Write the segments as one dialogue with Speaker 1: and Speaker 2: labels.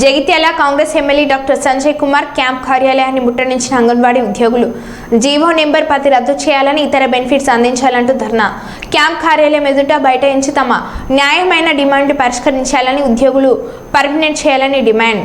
Speaker 1: Jagtial Congress MLA doctor Sanjay Kumar camp కార్యాలయాన్ని ముట్టడించిన అంగన్వాడీ ఉద్యోగులు. జీవో నెంబర్ పది రద్దు చేయాలని ఇతర బెనిఫిట్స్ అందించాలంటూ ధర్నా. క్యాంప్ కార్యాలయం ఎదుట బైఠాయించి తమ న్యాయమైన డిమాండ్ పరిష్కరించాలని ఉద్యోగులు పర్మినెంట్ చేయాలని డిమాండ్.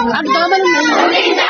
Speaker 2: Ang dama ng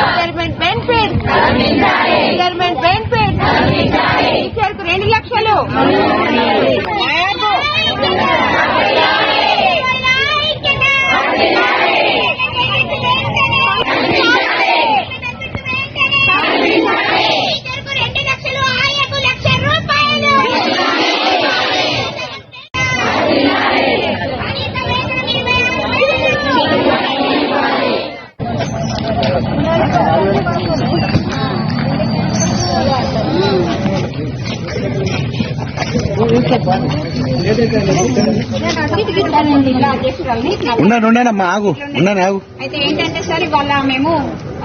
Speaker 3: ఉన్నాను ఉన్నానమ్మా ఆగు ఉన్నాను ఆగు.
Speaker 4: అయితే ఏంటంటే సార్ ఇవాళ మేము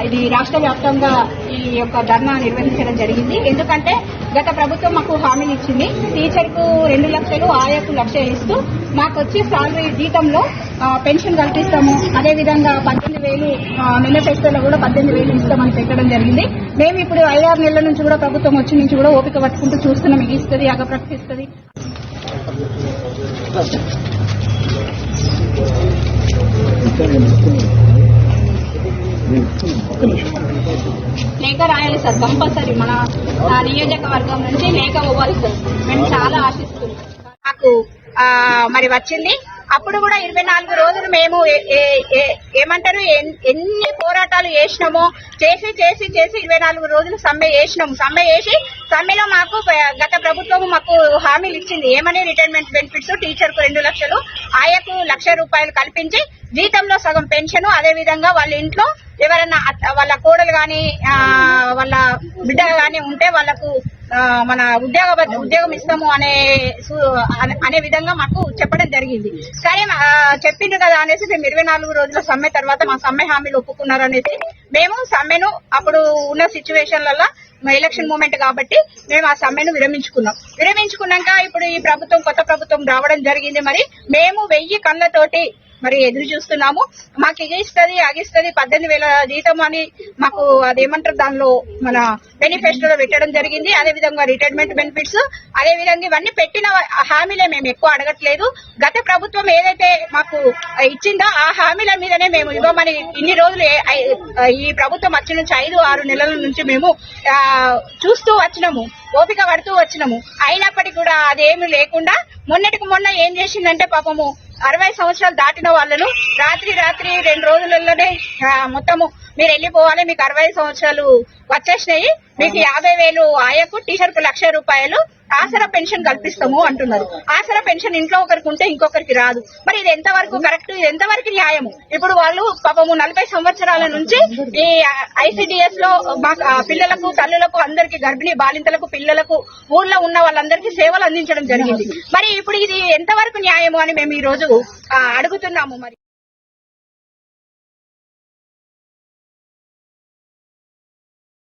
Speaker 4: ఇది రాష్ట్ర వ్యాప్తంగా ఈ యొక్క ధర్నా నిర్వహించడం జరిగింది. ఎందుకంటే గత ప్రభుత్వం మాకు హామీలు ఇచ్చింది. టీచర్కు రెండు లక్షలు ఆయాకు లక్ష ఇస్తూ మాకు వచ్చే సాలరీ జీతంలో పెన్షన్ కల్పిస్తాము. అదే విధంగా పద్దెనిమిది వేలు మేనిఫెస్టోలో కూడా పద్దెనిమిది వేలు ఇస్తామని పెట్టడం జరిగింది. మేము ఇప్పుడు ఐదారు నెలల నుంచి కూడా ప్రభుత్వం వచ్చి నుంచి కూడా ఓపిక పట్టుకుంటూ చూస్తున్నాం. ఇది ఇస్తుంది అగ ప్రకటిస్తుంది లేఖ రాయాలి సార్ కంపల్సరీ మన నియోజకవర్గం నుంచి లేఖ ఇవ్వాలి సార్. మేము చాలా ఆశిస్తున్నాం. నాకు మరి వచ్చింది. అప్పుడు కూడా ఇరవై నాలుగు రోజులు మేము ఏ- ఏ- ఏమంటారు ఎన్ని పోరాటాలు చేసినామో చేసి చేసి చేసి ఇరవై నాలుగు రోజులు సమ్మె చేసినాము. సమ్మె చేసి సమ్మెలో మాకు గత ప్రభుత్వం మాకు హామీలు ఇచ్చింది. ఏమని రిటైర్మెంట్ బెనిఫిట్స్? టీచర్కు రెండు లక్షలు ఆయకు లక్ష రూపాయలు కల్పించి జీతంలో సగం పెన్షన్ అదే విధంగా వాళ్ళ ఇంట్లో ఎవరన్నా వాళ్ళ కోడలు గాని వాళ్ళ బిడ్డలు గాని ఉంటే వాళ్ళకు మన ఉద్యోగ ఉద్యోగం ఇస్తాము అనే అనే- విధంగా మాకు చెప్పడం జరిగింది. కానీ ఆ, కదా అనేసి మేము ఇరవై నాలుగు రోజుల సమ్మె తర్వాత మా సమ్మె హామీలు ఒప్పుకున్నారు అనేసి మేము సమ్మెను అప్పుడు ఉన్న సిచ్యువేషన్లలో ఎలక్షన్ మూమెంట్ కాబట్టి మేము ఆ సమ్మెను విరమించుకున్నాం. విరమించుకున్నాక ఇప్పుడు ఈ ప్రభుత్వం కొత్త ప్రభుత్వం రావడం జరిగింది మరి. మేము వెయ్యి కళ్ళతోటి మరి ఎదురు చూస్తున్నాము. మాకు ఇగిస్తుంది అగిస్తుంది పద్దెనిమిది వేల జీతం అని మాకు అదేమంటారు దానిలో మన మేనిఫెస్టోలో పెట్టడం జరిగింది. అదే విధంగా రిటైర్మెంట్ బెనిఫిట్స్ అదే విధంగా ఇవన్నీ పెట్టిన హామీలే మేము ఎక్కువ అడగట్లేదు. గత ప్రభుత్వం ఏదైతే మాకు ఇచ్చిందో ఆ హామీల మీదనే మేము ఇవ్వమని ఇన్ని రోజులు ఏ- ఈ ప్రభుత్వం వచ్చి నుంచి ఐదు ఆరు నెలల నుంచి మేము చూస్తూ వచ్చినాము. ఓపిక పడుతూ వచ్చినాము. అయినప్పటికీ కూడా అదేమి లేకుండా మొన్నటికి మొన్న ఏం చేసిందంటే పాపము అరవై సంవత్సరాలు దాటిన వాళ్ళను రాత్రి రాత్రి రెండు రోజులలోనే మొత్తము మీరు వెళ్ళిపోవాలి మీకు అరవై సంవత్సరాలు వచ్చేసినాయి మీకు యాభై వేలు ఆయకు టీచర్కు లక్ష రూపాయలు ఆసరా పెన్షన్ కల్పిస్తాము అంటున్నారు. ఆసరా పెన్షన్ ఇంట్లో ఒకరికి ఉంటే ఇంకొకరికి రాదు. మరి ఇది ఎంతవరకు కరెక్ట్ ఇది ఎంతవరకు న్యాయము? ఇప్పుడు వాళ్ళు పాపము నలభై సంవత్సరాల నుంచి ఈ ఐసిడిఎస్లో పిల్లలకు తల్లులకు అందరికి గర్భిణీ బాలింతలకు పిల్లలకు ఊర్లో ఉన్న వాళ్ళందరికీ సేవలు అందించడం జరిగింది. మరి ఇప్పుడు ఇది ఎంతవరకు న్యాయము అని మేము ఈ రోజు అడుగుతున్నాము మరి.